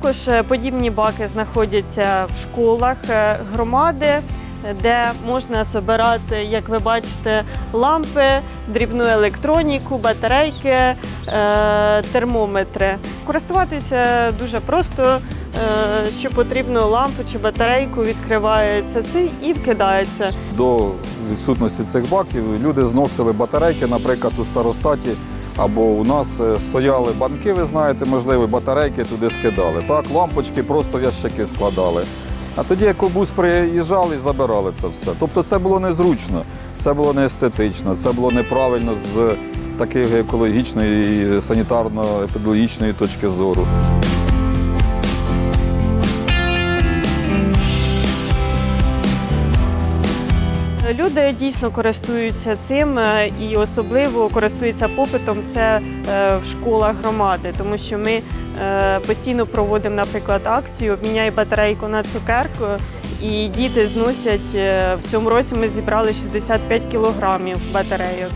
Також е, подібні баки знаходяться в школах е, громади, де можна збирати, як ви бачите, лампи, дрібну електроніку, батарейки, е, термометри. Користуватися дуже просто, що потрібно лампу чи батарейку, відкривається цей і вкидається. До відсутності цих баків люди зносили батарейки, наприклад, у старостаті. Або у нас е, стояли банки, ви знаєте, можливо, батарейки туди скидали. Так, лампочки просто в ящики складали. А тоді, екобус приїжджав і забирали це все. Тобто це було незручно, це було не естетично, це було неправильно з такої екологічної і санітарно-епідеміологічної точки зору. Люди дійсно користуються цим е, і особливо користуються попитом це е, в школах громади, тому що ми е, постійно проводимо, наприклад, акцію Обміняй батарейку на цукерку. І діти зносять в цьому році. Ми зібрали 65 кілограмів батарейок.